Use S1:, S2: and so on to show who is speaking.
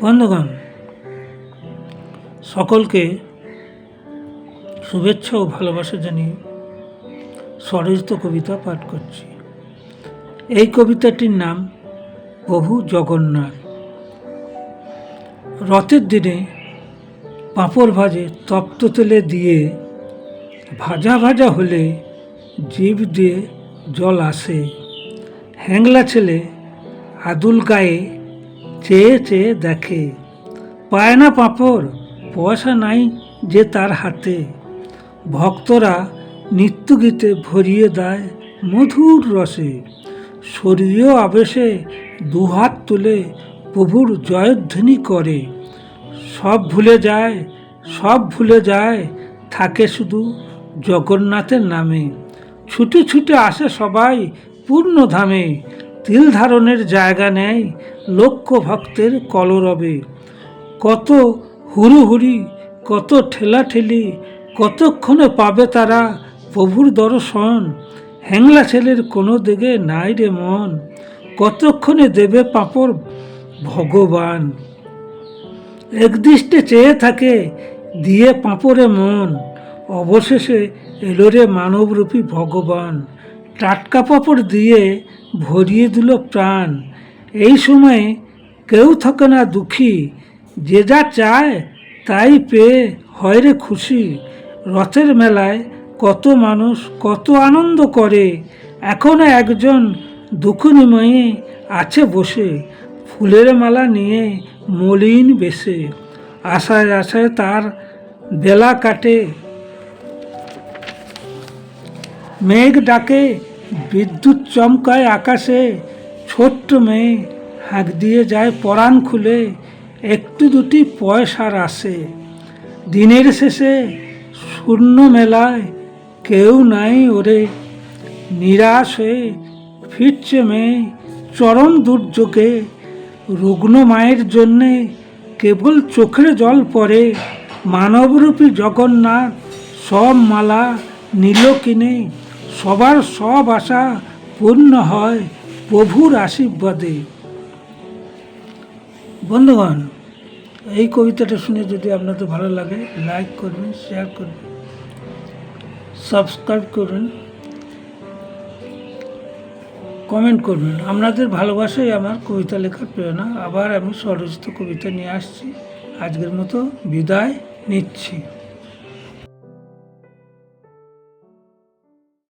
S1: বন্ধুগণ, সকলকে শুভেচ্ছা ও ভালোবাসা জানিয়ে স্বরচিত কবিতা পাঠ করছি। এই কবিতাটির নাম প্রভু জগন্নাথ। রথের দিনে পাঁপড় ভাজে তপ্ত তেলে দিয়ে ভাজা ভাজা হলে জিভ দিয়ে জল আসে। হ্যাংলা ছেলে আদুল গায়ে চেয়ে চেয়ে দেখে, পায় না পাঁপড়, পয়সা নাই যে তার হাতে। ভক্তরা নৃত্যগীতে ভরিয়ে দেয় মধুর রসে শরীরীয় আবেশে দুহাত তুলে প্রভুর জয়ধ্বনি করে। সব ভুলে যায়, সব ভুলে যায়, থাকে শুধু জগন্নাথের নামে। ছুটে ছুটে আসে সবাই পূর্ণ ধামে তিল ধারণের জায়গা নেয় লক্ষ ভক্তের কলরবে। কত হুড়ুহুড়ি, কত ঠেলাঠেলি, কতক্ষণে পাবে তারা প্রভুর দর্শন? হ্যাংলা ছেলের কোনো দিকে নাই রে মন, কতক্ষণে দেবে পাঁপড় ভগবান? একদৃষ্টে চেয়ে থাকে, দিয়ে পাঁপড়ে মন। অবশেষে এলো রে মানবরূপী ভগবান। টাটকা পাঁপড় দিয়ে ভরিয়ে দিল প্রাণ। এই সময়ে কেউ থাকে না দুঃখী। যে যা চায় তাই পেয়ে হয় রে খুশি। রথের মেলায় কত মানুষ কত আনন্দ করে। এখনও একজন দুঃখনিময়ে আছে বসে, ফুলের মালা নিয়ে মলিন বেশে। আশায় আশায় তার বেলা কাটে। মেঘ ডাকে বিদ্যুৎ চমকায় আকাশে, ছোট্ট মেয়ে হাঁক দিয়ে যায় পরাণ খুলে, একটু দুটি পয়সার আসে। দিনের শেষে শূন্য মেলায় কেউ নাই ওরে। নিরাশ হয়ে ফিরছে মেয়ে চরম দুর্যোগে। রুগ্ন মায়ের জন্যে কেবল চোখের জল পড়ে। মানবরূপী জগন্নাথ সব মালা নীল কিনে। সবার সব আশা পূর্ণ হয় প্রভুর আশীর্বাদে। বন্ধুগণ, এই কবিতাটা শুনে যদি আপনাদের ভালো লাগে লাইক করবেন শেয়ার করবেন সাবস্ক্রাইব করবেন কমেন্ট করবেন। আপনাদের ভালোবাসাই আমার কবিতা লেখার প্রেরণা। আবার আমি স্বরচিত কবিতা নিয়ে আসছি। আজকের মতো বিদায় নিচ্ছি।